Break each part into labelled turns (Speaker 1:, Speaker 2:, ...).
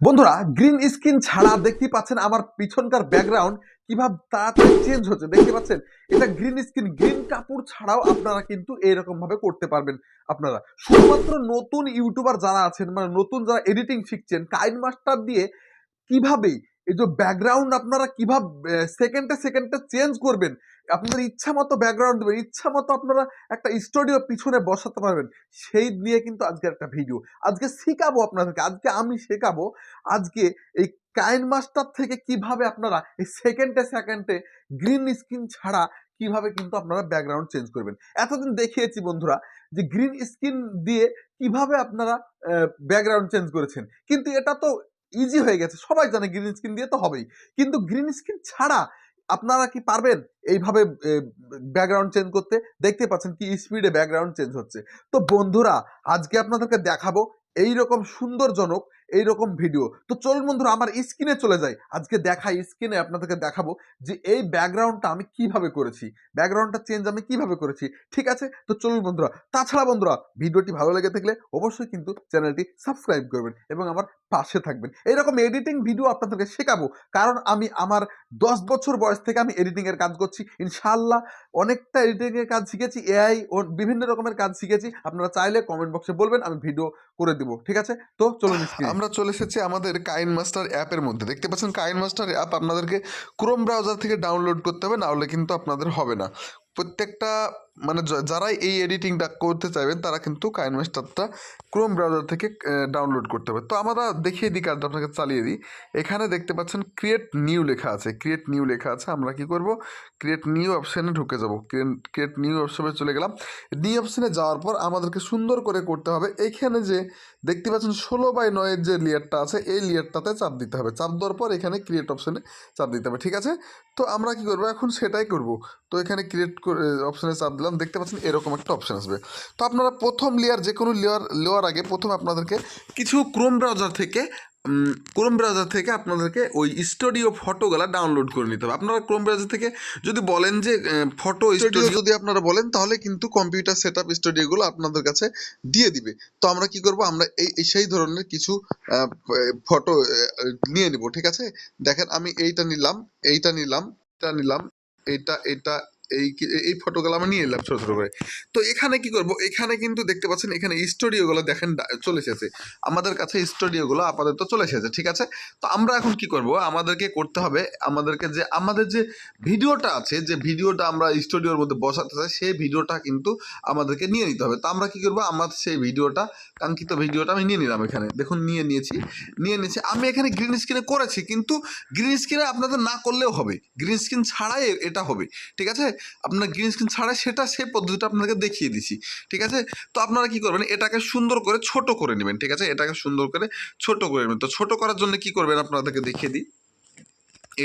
Speaker 1: বন্ধুরা green screen ছাড়া দেখতে পাচ্ছেন আমার পিছনকার ব্যাকগ্রাউন্ড কীভাবে তাড়াতাড়ি চেঞ্জ হচ্ছে, দেখতে পাচ্ছেন? এটা গ্রিন স্ক্রিন গ্রিন কাপড় ছাড়াও আপনারা কিন্তু এরকম ভাবে করতে পারবেন আপনারা। শুধুমাত্র নতুন ইউটিউবার যারা আছেন মানে নতুন যারা এডিটিং শিখছেন কাইন মাস্টার দিয়ে কীভাবে এই যে ব্যাকগ্রাউন্ড আপনারা কীভাবে সেকেন্ডে সেকেন্ডে চেঞ্জ করবেন আপনাদের ইচ্ছা মতো ব্যাকগ্রাউন্ড দেবেন, ইচ্ছা মতো আপনারা একটা স্টুডিও পিছনে বসাতে পারবেন, সেই নিয়ে কিন্তু আজকে একটা ভিডিও আজকে শেখাবো আপনাদেরকে, আজকে আমি শেখাবো, আজকে এই কাইন মাস্টার থেকে কীভাবে আপনারা এই সেকেন্ডে সেকেন্ডে গ্রিন স্ক্রিন ছাড়া কীভাবে কিন্তু আপনারা ব্যাকগ্রাউন্ড চেঞ্জ করবেন। এতদিন দেখিয়েছি বন্ধুরা যে গ্রিন স্ক্রিন দিয়ে কীভাবে আপনারা ব্যাকগ্রাউন্ড চেঞ্জ করেছেন। কিন্তু এটা তো ইজি হয়ে গেছে। সবাই জানে গ্রিন স্ক্রিন দিয়ে তো হবেই। কিন্তু গ্রিন স্ক্রিন ছাড়া আপনারা কি পারবেন এইভাবে ব্যাকগ্রাউন্ড চেঞ্জ করতে? দেখতে পাচ্ছেন কি স্পিডে ব্যাকগ্রাউন্ড চেঞ্জ হচ্ছে। তো বন্ধুরা, আজকে আপনাদেরকে দেখাবো এই রকম সুন্দরজনক এই রকম ভিডিও তো চলুন বন্ধুরা, আমার স্ক্রিনে চলে যাই। আজকে দেখাই স্ক্রিনে আপনাদেরকে দেখাবো যে এই ব্যাকগ্রাউন্ডটা আমি কীভাবে করেছি। ব্যাকগ্রাউন্ডটা চেঞ্জ আমি কীভাবে করেছি, ঠিক আছে? তো চলুন বন্ধুরা, তাছাড়া বন্ধুরা, ভিডিওটি ভালো লেগে থাকলে অবশ্যই কিন্তু চ্যানেলটি সাবস্ক্রাইব করবেন এবং আমার পাশে থাকবেন। এইরকম এডিটিং ভিডিও আপনাদেরকে শেখাবো, কারণ আমি আমার দশ বছর বয়স থেকে আমি এডিটিংয়ের কাজ করছি। ইনশাআল্লাহ অনেকটা এডিটিংয়ের কাজ শিখেছি এআই ও বিভিন্ন রকমের কাজ শিখেছি। আপনারা চাইলে কমেন্ট বক্সে বলবেন, আমি ভিডিও করে দিব, ঠিক আছে? তো চলুন স্ক্রিনে
Speaker 2: আমরা চলে এসেছি আমাদের কাইন মাস্টার অ্যাপের মধ্যে। দেখতে পাচ্ছেন, কাইন মাস্টার অ্যাপ আপনাদেরকে ক্রোম ব্রাউজার থেকে ডাউনলোড করতে হবে, না হলে কিন্তু আপনাদের হবে না। প্রত্যেকটা মানে যারাই এই এডিটিংটা করতে চাইবেন তারা কিন্তু কাইন মাস্টারটা ক্রোম ব্রাউজার থেকে ডাউনলোড করতে হবে তো আমরা দেখিয়ে দিই কাজটা, আপনাকে চালিয়ে দিই। এখানে দেখতে পাচ্ছেন ক্রিয়েট নিউ লেখা আছে। ক্রিয়েট নিউ লেখা আছে। আমরা কি করব? ক্রিয়েট নিউ অপশানে ঢুকে যাব। ক্রিয়েট নিউ অপশানে চলে গেলাম। নিউ অপশানে যাওয়ার পর আমাদেরকে সুন্দর করে করতে হবে। এখানে যে দেখতে পাচ্ছেন ষোলো বাই নয়ের যে লেয়ারটা আছে, এই লেয়ারটাতে চাপ দিতে হবে। চাপ দেওয়ার পর এখানে ক্রিয়েট অপশানে চাপ দিতে হবে। ঠিক আছে? তো আমরা কি করব? এখন সেটাই করব। তো এখানে ক্রিয়েট করে অপশানে চাপ দিলাম। দেখতে পাচ্ছেন এরকম একটা অপশান আসবে। তো আপনারা প্রথম লেয়ার যে কোনো লেয়ার লেয়ার আগে প্রথম আপনাদেরকে কিছু ক্রোম ব্রাউজার থেকে ক্রোম ব্রাউজার থেকে আপনাদেরকে ওই স্টুডিও ফটোগুলো ডাউনলোড করে নিতে হবে। আপনারা ক্রোম ব্রাউজার থেকে যদি বলেন যে ফটো স্টুডিও যদি আপনারা বলেন তাহলে কিন্তু কম্পিউটার সেট আপ স্টুডিওগুলো আপনাদের কাছে দিয়ে দিবে। তো আমরা কি করব? আমরা এই সেই ধরনের কিছু ফটো নিয়ে নিব ঠিক আছে? দেখেন আমি এইটা নিলাম এইটা নিলাম এটা নিলাম এইটা এটা এই এই ফটোগুলো আমরা নিয়ে এলাম ছোটো ছোটো করে। তো এখানে কি করব? এখানে কিন্তু দেখতে পাচ্ছেন, এখানে স্টুডিওগুলো দেখেন চলে এসেছে। আমাদের কাছে স্টুডিওগুলো আপাতত চলে এসেছে, ঠিক আছে? তো আমরা এখন কি করব? আমাদেরকে করতে হবে, আমাদেরকে যে, আমাদের যে ভিডিওটা আছে, যে ভিডিওটা আমরা স্টুডিওর মধ্যে বসাতে চাই, সেই ভিডিওটা কিন্তু আমাদেরকে নিয়ে নিতে হবে। তো আমরা কি করব? আমার সেই ভিডিওটা, কাঙ্ক্ষিত ভিডিওটা আমি নিয়ে নিলাম এখানে। দেখুন, নিয়ে নিয়েছি নিয়ে নিয়েছি। আমি এখানে গ্রিন স্ক্রিনে করেছি, কিন্তু গ্রিন স্ক্রিনে আপনাদের না করলেও হবে। গ্রিন স্ক্রিন ছাড়াই এটা হবে, ঠিক আছে? আপনার গ্রিন স্ক্রিন ছাড়া সেটা, সেই পদ্ধতিটা আপনাকে দেখিয়ে দিছি, ঠিক আছে? তো আপনারা কি করবেন, এটাকে সুন্দর করে ছোট করে নেবেন, ঠিক আছে? এটাকে সুন্দর করে ছোট করে নেবেন। তো ছোট করার জন্য কি করবেন আপনাদেরকে দেখিয়ে দিই?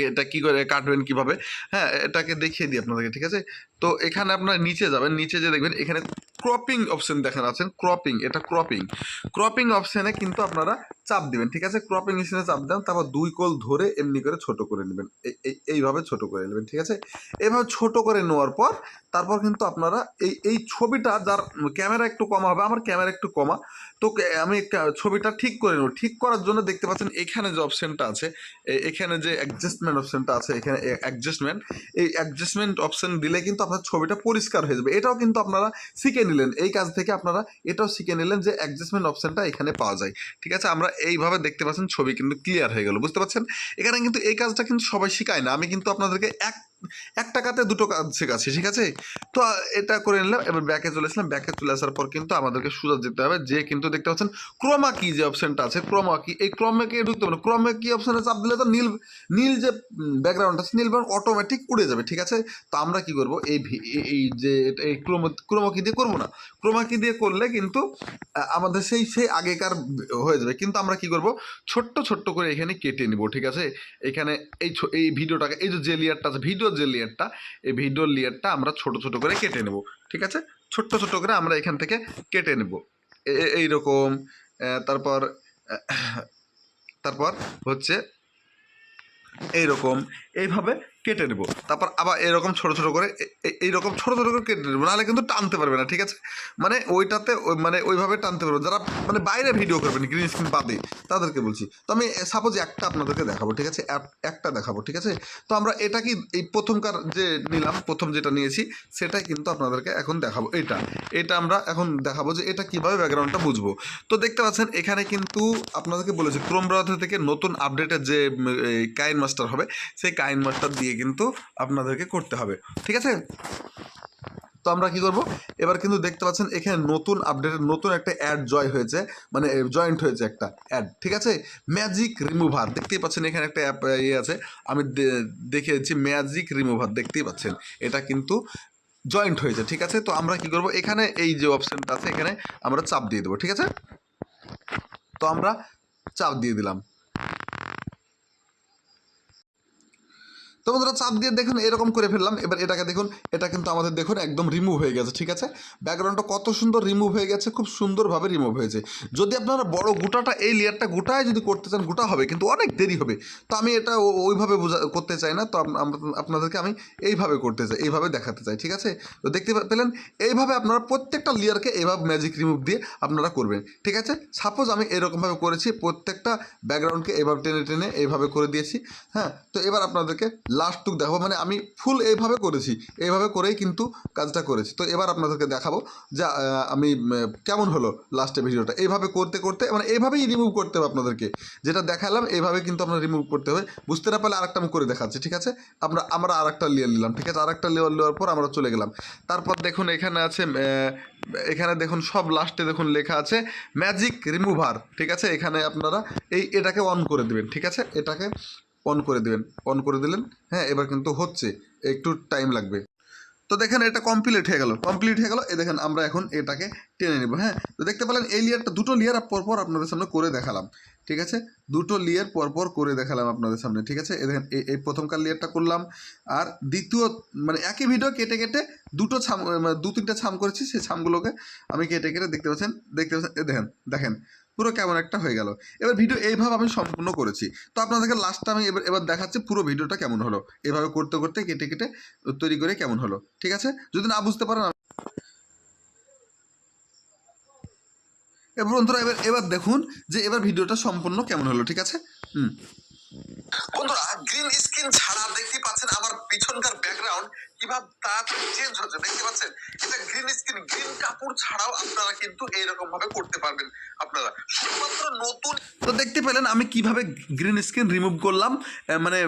Speaker 2: এটা কি করে কাটবেন কীভাবে? হ্যাঁ এটাকে দেখিয়ে দিই আপনাদেরকে, ঠিক আছে? তো এখানে আপনারা নিচে যাবেন, নিচে যে দেখবেন, এখানে ক্রপিং অপশন দেখেন আছেন ক্রপিং এটা ক্রপিং ক্রপিং অপশানে কিন্তু আপনারা চাপ দিবেন, ঠিক আছে? ক্রপিং অপশনে চাপ দেন, তারপর দুই কোল ধরে এমনি করে ছোট করে নেবেন। এই- এই- এইভাবে ছোট করে নেবেন, ঠিক আছে? এইভাবে ছোট করে নেওয়ার পর, তারপর কিন্তু আপনারা এই এই ছবিটা যার ক্যামেরা একটু কমা হবে, আমার ক্যামেরা একটু কমা, তো আমি ছবিটা ঠিক করে নেব। ঠিক করার জন্য দেখতে পাচ্ছেন এখানে যে অপশানটা আছে এখানে যে অ্যাডজাস্টমেন্ট অপশনটা আছে, এখানে অ্যাডজাস্টমেন্ট এই অ্যাডজাস্টমেন্ট অপশান দিলে কিন্তু আপনার ছবিটা পরিষ্কার হয়ে যাবে। এটাও কিন্তু আপনারা শিখে নিলেন এই কাজ থেকে আপনারা এটাও শিখে নিলেন যে অ্যাডজাস্টমেন্ট অপশানটা এখানে পাওয়া যায়। ঠিক আছে? আমরা এইভাবে দেখতে পাচ্ছেন, ছবি কিন্তু ক্লিয়ার হয়ে গেল। বুঝতে পারছেন? এখানে কিন্তু এই কাজটা কিন্তু সবাই শেখায় না। আমি কিন্তু আপনাদেরকে এক এক টাকাতে দুটো কাজ শেখাচ্ছি ঠিক আছে? তো এটা করে নিলাম, এবার ব্যাকে চলে আসলাম। ব্যাকে চলে আসার পর কিন্তু আমাদেরকে সুযোগ দিতে হবে। যে কিন্তু দেখতে পাচ্ছেন, ক্রোমা কি যে অপশনটা আছে, ক্রোমা কি? এই ক্রমে কি ঢুকতে পারে? ক্রমে কি অপশনে চাপ দিলে তো নীল নীল যে ব্যাকগ্রাউন্ড আছে, নীল ব্যাকগ্রাউন্ড অটোমেটিক উড়ে যাবে, ঠিক আছে? তো আমরা কি করব? এই এই- যে এই ক্রোমা ক্রোমা কি দিয়ে করব না? ক্রোমা কি দিয়ে করলে কিন্তু আমাদের সেই সেই আগেকার হয়ে যাবে। কিন্তু আমরা কি করব? ছোট্ট ছোট্ট করে এখানে কেটে নিব, ঠিক আছে? এখানে এই এই ভিডিওটাকে, এই যে যে লেয়ারটা আছে ভিডিওর যে লেয়ারটা, এই ভিডিওর লেয়ারটা আমরা ছোট ছোট করে কেটে নেব, ঠিক আছে? ছোট্ট ছোট করে আমরা এখান থেকে কেটে নেব। এইরকম তারপর তারপর হচ্ছে এইরকম। এইভাবে কেটে নেব। তারপর আবার এরকম ছোট ছোট করে এইরকম ছোট ছোট করে কেটে নেব। নাহলে কিন্তু টানতে পারবে না, ঠিক আছে? মানে ওইটাতে ওই- মানে ওইভাবে টানতে পারবে যারা মানে বাইরে ভিডিও করবেন গ্রিন স্ক্রিন বাদে, তাদেরকে বলছি। তো আমি সাপোজ একটা আপনাদেরকে দেখাবো, ঠিক আছে? এক- একটা দেখাবো, ঠিক আছে? তো আমরা এটা কি, এই প্রথমকার যে নিলাম, প্রথম যেটা নিয়েছি, সেটাই কিন্তু আপনাদেরকে এখন দেখাবো। এটা এটা আমরা এখন দেখাবো যে এটা কীভাবে ব্যাকগ্রাউন্ডটা বুঝব। তো দেখতে পাচ্ছেন, এখানে কিন্তু আপনাদেরকে বলেছি ক্রোম ব্রাউজার থেকে নতুন আপডেটের যে কাইন মাস্টার হবে, সেই কাইন মাস্টার দিয়ে কিন্তু আপনাদেরকে করতে হবে। ঠিক আছে? তো আমরা কি করব? এবার কিন্তু দেখতে পাচ্ছেন এখানে নতুন আপডেটের নতুন একটা অ্যাড জয় হয়েছে। মানে জয়েন্ট হয়েছে একটা অ্যাড ঠিক আছে? ম্যাজিক রিমুভার দেখতেই পাচ্ছেন এখানে একটা অ্যাপ ইয়ে আছে। আমি দেখে দিচ্ছি ম্যাজিক রিমুভার দেখতেই পাচ্ছেন। এটা কিন্তু জয়েন্ট হয়েছে, ঠিক আছে? তো আমরা কি করব? এখানে এই যে অপশনটা আছে, এখানে আমরা চাপ দিয়ে দেবো, ঠিক আছে? তো আমরা চাপ দিয়ে দিলাম। তো বন্ধুরা, চাপ দিয়ে দেখুন, এরকম করে ফেললাম। এবার এটাকে দেখুন, এটা কিন্তু আমাদের দেখুন একদম রিমুভ হয়ে গেছে, ঠিক আছে? ব্যাকগ্রাউন্ডটা কত সুন্দর রিমুভ হয়ে গেছে, খুব সুন্দরভাবে রিমুভ হয়েছে। যদি আপনারা বড় গোটাটা, এই লেয়ারটা গোটায় যদি করতে চান, গোটা হবে, কিন্তু অনেক দেরি হবে। তো আমি এটা ওইভাবে বোঝা, করতে চাই না। তো আপনাদেরকে আমি এইভাবে করতে চাই, এইভাবে দেখাতে চাই, ঠিক আছে? তো দেখতে পেলেন? এইভাবে আপনারা প্রত্যেকটা লেয়ারকে এইভাবে ম্যাজিক রিমুভ দিয়ে আপনারা করবেন, ঠিক আছে? সাপোজ আমি এরকমভাবে করেছি, প্রত্যেকটা ব্যাকগ্রাউন্ডকে এইভাবে টেনে টেনে এইভাবে করে দিয়েছি হ্যাঁ? তো এবার আপনাদেরকে লাস্টটুক দেখাবো মানে আমি ফুল এইভাবে করেছি। এইভাবে করেই কিন্তু কাজটা করেছি। তো এবার আপনাদেরকে দেখাবো যা আমি কেমন হলো লাস্টে ভিডিওটা এইভাবে করতে করতে মানে এইভাবেই রিমুভ করতে হবে আপনাদেরকে। যেটা দেখালাম এইভাবে কিন্তু আপনার রিমুভ করতে হবে। বুঝতে না পারলে আরেকটা আমি করে দেখাচ্ছি, ঠিক আছে? আমরা আমরা আরেকটা লেয়ার নিলাম, ঠিক আছে? আরেকটা লেয়ার নেওয়ার পর আমরা চলে গেলাম। তারপর দেখুন, এখানে আছে এখানে দেখুন, সব লাস্টে দেখুন লেখা আছে ম্যাজিক রিমুভার ঠিক আছে? এখানে আপনারা এই এটাকে অন করে দেবেন, ঠিক আছে? এটাকে অন করে দেবেন অন করে দিলেন হ্যাঁ এবার কিন্তু হচ্ছে, একটু টাইম লাগবে। তো দেখেন এটা কমপ্লিট হয়ে গেল কমপ্লিট হয়ে গেল এ দেখেন আমরা এখন এটাকে টেনে নেব হ্যাঁ। তো দেখতে পেলেন, এই লেয়ারটা দুটো লেয়ার পরপর আপনাদের সামনে করে দেখালাম, ঠিক আছে? দুটো লেয়ার পরপর করে দেখালাম আপনাদের সামনে, ঠিক আছে? এই দেখেন এই- এই প্রথমকার লেয়ারটা করলাম, আর দ্বিতীয় মানে একই ভিডিও কেটে কেটে দুটো ছাম মানে দু তিনটা ছাম করেছি, সেই ছামগুলোকে আমি কেটে কেটে দেখতে পাচ্ছেন দেখতে পাচ্ছেন এ দেখেন দেখেন পুরো কেমন একটা হয়ে গেল। এবার ভিডিও এইভাবে আমি সম্পূর্ণ করেছি। তো আপনাদেরকে লাস্টটা আমি এবার এবার দেখাচ্ছি পুরো ভিডিওটা কেমন হলো। এভাবে করতে করতে কেটে কেটে তৈরি করে কেমন হলো। ঠিক আছে? যদি না বুঝতে পারেন এবার বন্ধুরা, এবার এবার দেখুন যে এবার ভিডিওটা সম্পূর্ণ কেমন হলো। ঠিক আছে? হুম। বন্ধুরা গ্রিন স্ক্রিন ছাড়া দেখতে পাচ্ছেন আমার পিছনকার ব্যাকগ্রাউন্ড কীভাবে তাড়াতাড়ি চেঞ্জ হচ্ছে। দেখতে পাচ্ছেন, এটা গ্রিন স্ক্রিন গ্রিন কাপড় ছাড়াও আপনারা কিন্তু এইরকম ভাবে করতে পারবেন আপনারা। শুধুমাত্র নতুন তো দেখতে পেলেন আমি কীভাবে গ্রিন স্ক্রিন রিমুভ করলাম মানে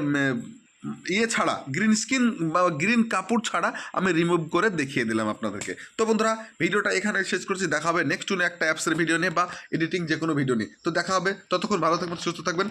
Speaker 2: ইয়ে ছাড়া গ্রিন স্ক্রিন বা গ্রিন কাপড় ছাড়া আমি রিমুভ করে দেখিয়ে দিলাম আপনাদেরকে। তো বন্ধুরা, ভিডিওটা এখানে শেষ করছি। দেখা হবে নেক্সট একটা অ্যাপসের ভিডিও নিয়ে বা এডিটিং যে কোনো ভিডিও নিয়ে। তো দেখা হবে। ততক্ষণ ভালো থাকবেন, সুস্থ থাকবেন।